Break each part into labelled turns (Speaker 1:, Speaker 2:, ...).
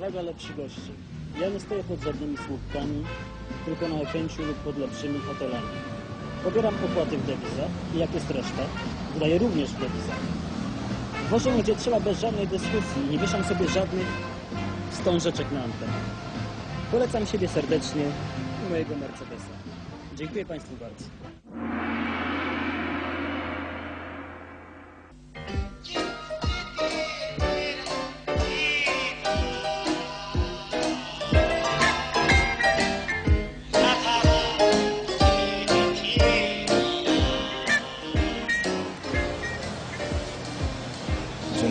Speaker 1: nasi goście. Ja nie stoję pod żadnymi słupkami, tylko na Okęciu lub pod lepszymi hotelami. Pobieram opłaty w dewizach i jak jest reszta, wydaję również w dewizach. Wożę gdzie trzeba bez żadnej dyskusji i nie wieszam sobie żadnych wstążeczek na antenę. Polecam siebie serdecznie i mojego Mercedesa. Dziękuję Państwu bardzo.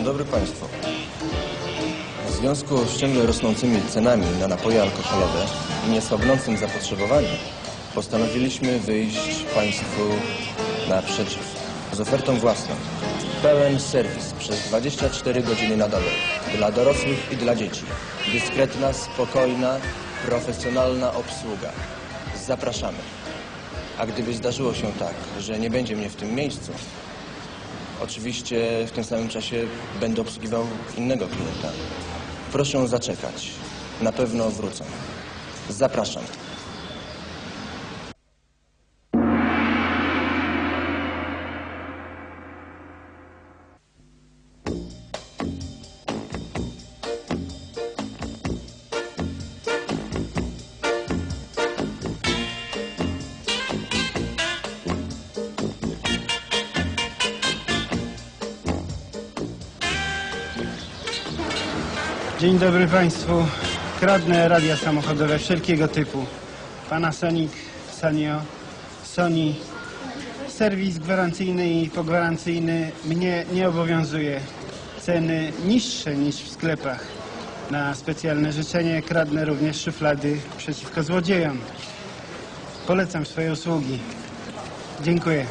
Speaker 2: Dzień dobry Państwu. W związku z ciągle rosnącymi cenami na napoje alkoholowe i niesłabnącym zapotrzebowaniem postanowiliśmy wyjść Państwu naprzeciw z ofertą własną. Pełen serwis przez 24 godziny na dobę dla dorosłych i dla dzieci. Dyskretna, spokojna, profesjonalna obsługa. Zapraszamy. A gdyby zdarzyło się tak, że nie będzie mnie w tym miejscu, Oczywiście w tym samym czasie będę obsługiwał innego klienta. Proszę zaczekać. Na pewno wrócą. Zapraszam.
Speaker 3: Dzień dobry Państwu. Kradnę radia samochodowe wszelkiego typu. Panasonic, Sanyo, Sony. Serwis gwarancyjny i pogwarancyjny mnie nie obowiązuje. Ceny niższe niż w sklepach. Na specjalne życzenie kradnę również szuflady przeciwko złodziejom. Polecam swoje usługi. Dziękuję.